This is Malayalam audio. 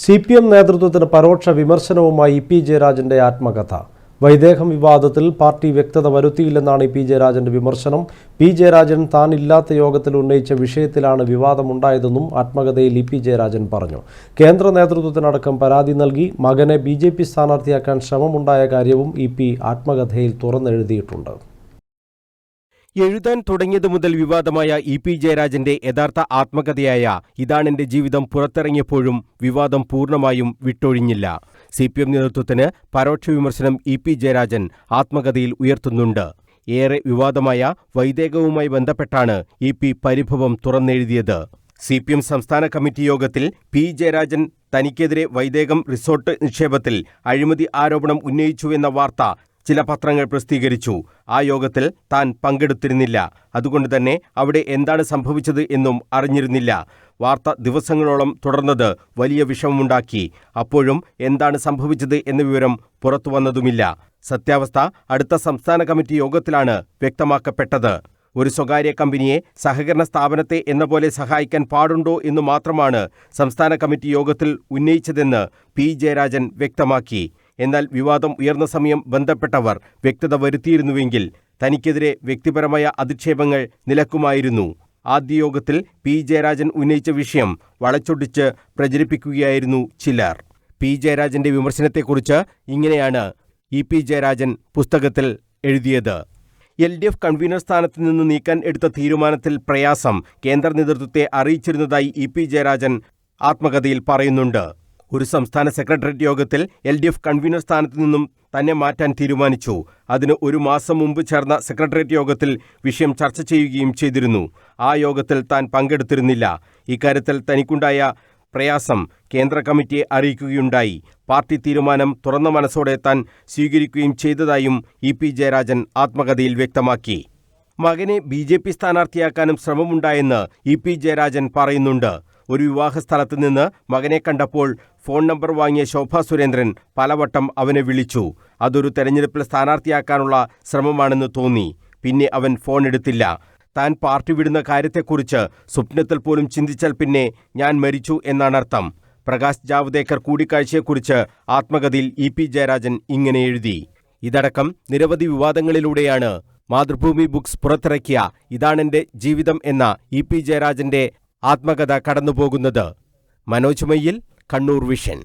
സി പി എം നേതൃത്വത്തിന് പരോക്ഷ വിമർശനവുമായി പി ജയരാജന്റെ ആത്മകഥ. വൈദേഹം വിവാദത്തിൽ പാർട്ടി വ്യക്തത വരുത്തിയില്ലെന്നാണ് പി ജയരാജന്റെ വിമർശനം. പി ജയരാജൻ താൻ ഇല്ലാത്ത യോഗത്തിൽ ഉന്നയിച്ച വിഷയത്തിലാണ് വിവാദമുണ്ടായതെന്നും ആത്മകഥയിൽ ഇ പി ജയരാജൻ പറഞ്ഞു. കേന്ദ്ര നേതൃത്വത്തിനടക്കം പരാതി നൽകി മകനെ ബി ജെ പി സ്ഥാനാർത്ഥിയാക്കാൻ ശ്രമമുണ്ടായ കാര്യവും ഇ പി ആത്മകഥയിൽ തുറന്നെഴുതിയിട്ടുണ്ട്. എഴുതാൻ തുടങ്ങിയതു മുതൽ വിവാദമായ ഇ പി ജയരാജന്റെ യഥാർത്ഥ ആത്മകഥയായ ഇതാണെന്റെ ജീവിതം പുറത്തിറങ്ങിയപ്പോഴും വിവാദം പൂർണമായും വിട്ടൊഴിഞ്ഞില്ല. സി പി എം നേതൃത്വത്തിന് പരോക്ഷ വിമർശനം ഇ പി ജയരാജൻ ആത്മകഥയിൽ ഉയർത്തുന്നുണ്ട്. ഏറെ വിവാദമായ വൈദേകവുമായി ബന്ധപ്പെട്ടാണ് ഇ പി പരിഭവം തുറന്നെഴുതിയത്. സി പി എം സംസ്ഥാന കമ്മിറ്റി യോഗത്തിൽ പി ജയരാജൻ തനിക്കെതിരെ വൈദേകം റിസോർട്ട് നിക്ഷേപത്തിൽ അഴിമതി ആരോപണം ഉന്നയിച്ചുവെന്ന വാർത്ത ചില പത്രങ്ങൾ പ്രസിദ്ധീകരിച്ചു. ആ യോഗത്തിൽ താൻ പങ്കെടുത്തിരുന്നില്ല. അതുകൊണ്ട് തന്നെ അവിടെ എന്താണ് സംഭവിച്ചത് എന്നും അറിഞ്ഞിരുന്നില്ല. വാർത്ത ദിവസങ്ങളോളം തുടർന്നത് വലിയ വിഷമമുണ്ടാക്കി. അപ്പോഴും എന്താണ് സംഭവിച്ചത് എന്ന വിവരം പുറത്തു വന്നതുമില്ല. സത്യാവസ്ഥ അടുത്ത സംസ്ഥാന കമ്മിറ്റി യോഗത്തിലാണ് വ്യക്തമാക്കപ്പെട്ടത്. ഒരു സ്വകാര്യ കമ്പനിയെ സഹകരണ സ്ഥാപനത്തെ എന്ന പോലെ സഹായിക്കാൻ പാടുണ്ടോ എന്ന് മാത്രമാണ് സംസ്ഥാന കമ്മിറ്റി യോഗത്തിൽ ഉന്നയിച്ചതെന്ന് പി ജയരാജൻ വ്യക്തമാക്കി. എന്നാൽ വിവാദം ഉയർന്ന സമയം ബന്ധപ്പെട്ടവർ വ്യക്തത വരുത്തിയിരുന്നുവെങ്കിൽ തനിക്കെതിരെ വ്യക്തിപരമായ അധിക്ഷേപങ്ങൾ നിലക്കുമായിരുന്നു. ആദ്യ യോഗത്തിൽ പി. ജയരാജൻ ഉന്നയിച്ച വിഷയം വളച്ചൊടിച്ച് പ്രചരിപ്പിക്കുകയായിരുന്നു ചിലർ. പി. ജയരാജന്റെ വിമർശനത്തെക്കുറിച്ച് ഇങ്ങനെയാണ് ഇ. പി. ജയരാജൻ പുസ്തകത്തിൽ എഴുതിയത്. എൽ. ഡി. എഫ് കൺവീനർ സ്ഥാനത്ത് നിന്ന് നീക്കാൻ എടുത്ത തീരുമാനത്തിൽ പ്രയാസം കേന്ദ്ര നേതൃത്വത്തെ അറിയിച്ചിരുന്നതായി ഇ. പി. ജയരാജൻ ആത്മകഥയിൽ പറയുന്നുണ്ട്. ഒരു സംസ്ഥാന സെക്രട്ടേറിയറ്റ് യോഗത്തിൽ എൽ ഡി എഫ് കൺവീനർ സ്ഥാനത്ത് നിന്നും തന്നെ മാറ്റാൻ തീരുമാനിച്ചു. അതിന് ഒരു മാസം മുമ്പ് ചേർന്ന സെക്രട്ടേറിയറ്റ് യോഗത്തിൽ വിഷയം ചർച്ച ചെയ്യുകയും ചെയ്തിരുന്നു. ആ യോഗത്തിൽ താൻ പങ്കെടുത്തിരുന്നില്ല. ഇക്കാര്യത്തിൽ തനിക്കുണ്ടായ പ്രയാസം കേന്ദ്ര കമ്മിറ്റിയെ അറിയിക്കുകയുണ്ടായി. പാർട്ടി തീരുമാനം തുറന്ന മനസ്സോടെ താൻ സ്വീകരിക്കുകയും ചെയ്തതായും ഇ പി ജയരാജൻ ആത്മകഥയിൽ വ്യക്തമാക്കി. മകനെ ബി ജെ പി സ്ഥാനാർത്ഥിയാക്കാനും ശ്രമമുണ്ടായെന്ന് ഇ പി ജയരാജൻ പറയുന്നുണ്ട്. ഒരു വിവാഹ സ്ഥലത്ത് നിന്ന് മകനെ കണ്ടപ്പോൾ ഫോൺ നമ്പർ വാങ്ങിയ ശോഭ സുരേന്ദ്രൻ പലവട്ടം അവനെ വിളിച്ചു. അതൊരു തെരഞ്ഞെടുപ്പിൽ സ്ഥാനാർത്ഥിയാക്കാനുള്ള ശ്രമമാണെന്ന് തോന്നി. പിന്നെ അവൻ ഫോൺ എടുത്തില്ല. താൻ പാർട്ടി വിടുന്ന കാര്യത്തെക്കുറിച്ച് സ്വപ്നത്തിൽ പോലും ചിന്തിച്ചാൽ പിന്നെ ഞാൻ മരിച്ചു എന്നാണ് അർത്ഥം. പ്രകാശ് ജാവ്ദേക്കർ കൂടിക്കാഴ്ചയെക്കുറിച്ച് ആത്മകഥയിൽ ഇ പി ജയരാജൻ ഇങ്ങനെ എഴുതി. ഇതടക്കം നിരവധി വിവാദങ്ങളിലൂടെയാണ് മാതൃഭൂമി ബുക്സ് പുറത്തിറക്കിയ ഇതാണെന്റെ ജീവിതം എന്ന ഇ പി ജയരാജന്റെ ആത്മകഥ കടന്നുപോകുന്നത്. മനോജ് മയ്യിൽ കണ്ണൂർ വിഷൻ.